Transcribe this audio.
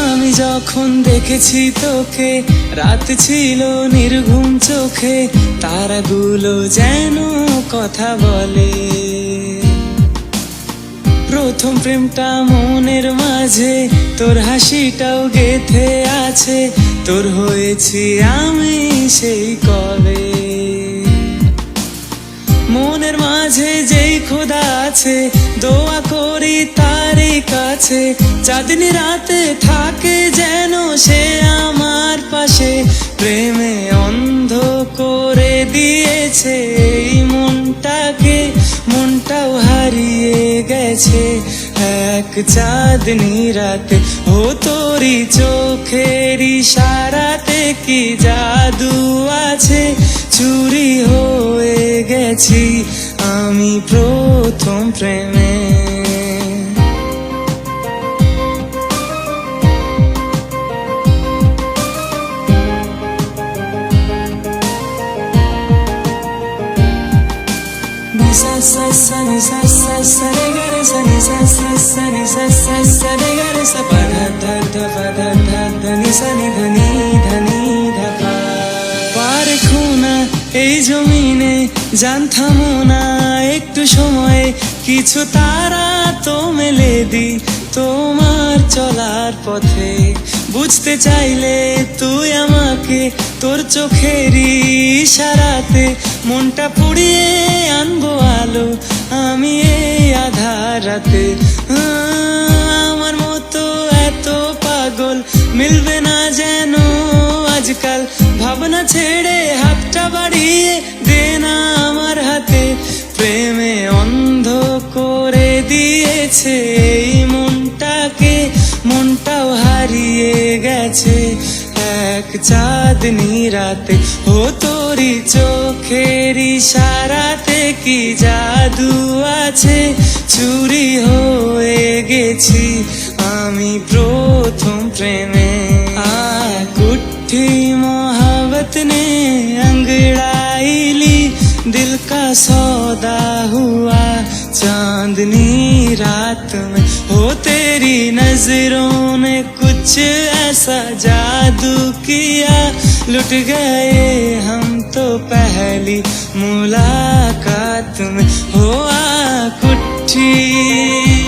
আমি যখন দেখেছি তোকে রাত ছিল নির্ঘুম চোখে তারাগুলো যেন কথা বলে প্রথম প্রেমটা মনের মাঝে, তোর হাসিটাও গেথে আছে, তোর হয়েছি আমি সেই কবে। মনের মাঝে যেই খোদা আছে, দোয়া করি তারই কাছে, চাঁদনি রাতে থাকে যেন সে আমার পাশে, প্রেমে অন্ধ করে দিয়েছে। গেছে এক চাঁদনি রাতে ও তোরি চোখের ইশারাতে কি জাদু আছে? চুরি হয়ে গেছি আমি প্রথম প্রেমে। Sa sa sa sa sa ni sa ni sa sa ni sa sa sa ni ga re sa pa dha dha dha pa dha dha dha ni sa ni ni ni এই জমিনে জান থামো না একটু সময়ে কিছু তারা তো মেলে দি তোমার চলার পথে বুঝতে চাইলে তুই আমাকে তোর চোখেরই ইশারাতে মনটা পুড়িয়ে আনব আলো আমি এই আহ, আমার মতো এত পাগল মিলবে না যেন আজকাল। ভাবনা ছেড়ে হাতটা বাড়িয়ে দে না আমার হাতে। প্রেমে অন্ধ করে দিয়েছে এই মনটাকে মনটাও হারিয়ে গেছে। এক চাঁদনি রাতে ও তোরি চোখের ইশারাতে কি জাদু আছে চুরি হয়ে গেছি আমি প্রথম প্রেমে आ कुट्ठी मोहब्बत ने अंगड़ाई ली दिल का सौदा हुआ चांदनी रात में हो तेरी नज़रों ने कुछ ऐसा जादू किया। लुट गए हम तो पहली मुलाकात में। हुआ कुठी